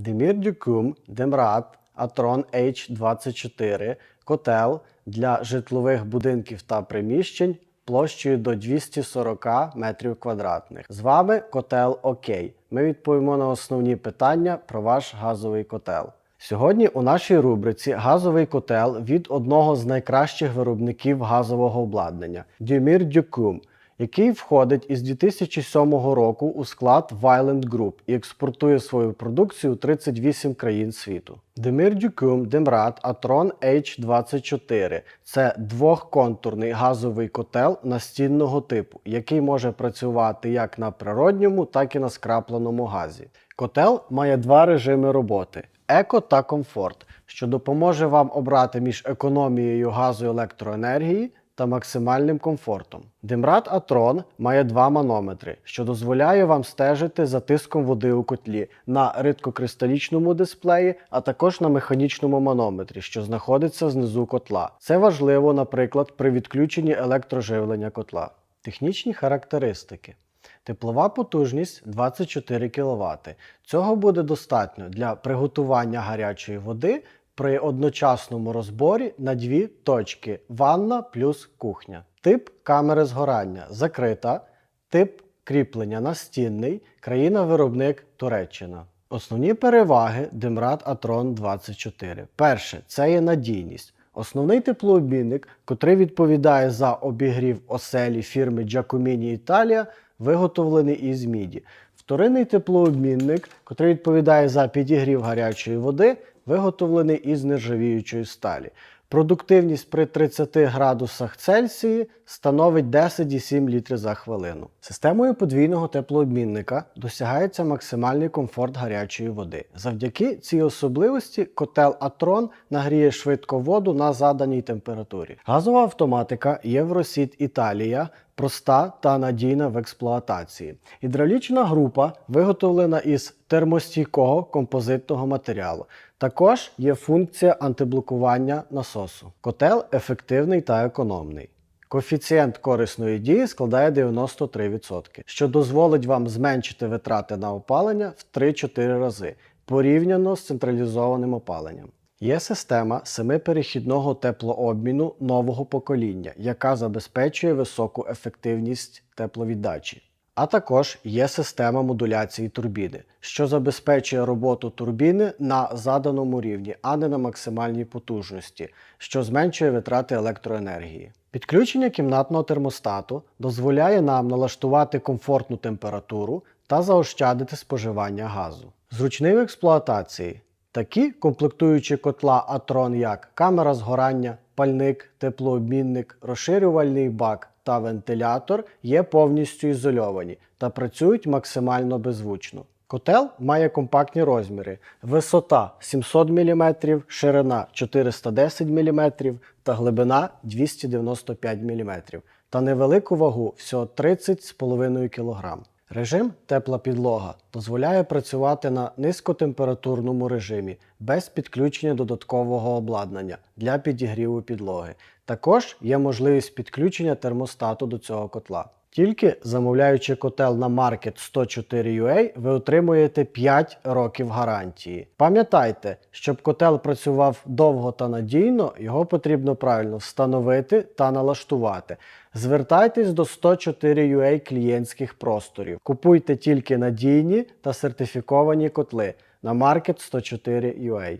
Демір Дюкум, Демрат, Атрон H24, котел для житлових будинків та приміщень площею до 240 метрів квадратних. З вами котел ОК. Ми відповімо на основні питання про ваш газовий котел. Сьогодні у нашій рубриці газовий котел від одного з найкращих виробників газового обладнання Дюмір Дюкум, який входить із 2007 року у склад Violent Group і експортує свою продукцію у 38 країн світу. Демір Дюкум Демрат Атron H24 це двохконтурний газовий котел настінного типу, який може працювати як на природньому, так і на скрапленому газі. Котел має два режими роботи: еко та комфорт, що допоможе вам обрати між економією газу і електроенергії та максимальним комфортом. Демрат Атрон має два манометри, що дозволяє вам стежити за тиском води у котлі на рідкокристалічному дисплеї, а також на механічному манометрі, що знаходиться знизу котла. Це важливо, наприклад, при відключенні електроживлення котла. Технічні характеристики. Теплова потужність 24 кВт. Цього буде достатньо для приготування гарячої води при одночасному розборі на дві точки ванна плюс кухня. Тип камери згорання закрита, тип кріплення настінний, країна-виробник Туреччина. Основні переваги Демрат Атron 24. Перше це є надійність. Основний теплообмінник, котрий відповідає за обігрів оселі фірми Giacomini Italia, виготовлений із міді. Вторинний теплообмінник, котрий відповідає за підігрів гарячої води, виготовлений із нержавіючої сталі. Продуктивність при 30 градусах Цельсії становить 10,7 літрів за хвилину. Системою подвійного теплообмінника досягається максимальний комфорт гарячої води. Завдяки цій особливості котел Атрон нагріє швидко воду на заданій температурі. Газова автоматика Євросіт Італія проста та надійна в експлуатації. Гідравлічна група виготовлена із термостійкого композитного матеріалу. Також є функція антиблокування насосу. Котел ефективний та економний. Коефіцієнт корисної дії складає 93%, що дозволить вам зменшити витрати на опалення в 3-4 рази порівняно з централізованим опаленням. Є система семиперехідного теплообміну нового покоління, яка забезпечує високу ефективність тепловіддачі. А також є система модуляції турбіни, що забезпечує роботу турбіни на заданому рівні, а не на максимальній потужності, що зменшує витрати електроенергії. Підключення кімнатного термостату дозволяє нам налаштувати комфортну температуру та заощадити споживання газу. Зручний в експлуатації. Такі комплектуючі котла Атron як камера згорання, пальник, теплообмінник, розширювальний бак та вентилятор є повністю ізольовані та працюють максимально беззвучно. Котел має компактні розміри: висота 700 мм, ширина 410 мм та глибина 295 мм та невелику вагу всього 30,5 кг. Режим тепла підлога дозволяє працювати на низькотемпературному режимі без підключення додаткового обладнання для підігріву підлоги. Також є можливість підключення термостату до цього котла. Тільки замовляючи котел на Market 104UA, ви отримуєте 5 років гарантії. Пам'ятайте, щоб котел працював довго та надійно, його потрібно правильно встановити та налаштувати. Звертайтесь до 104UA клієнтських просторів. Купуйте тільки надійні та сертифіковані котли на Market 104UA.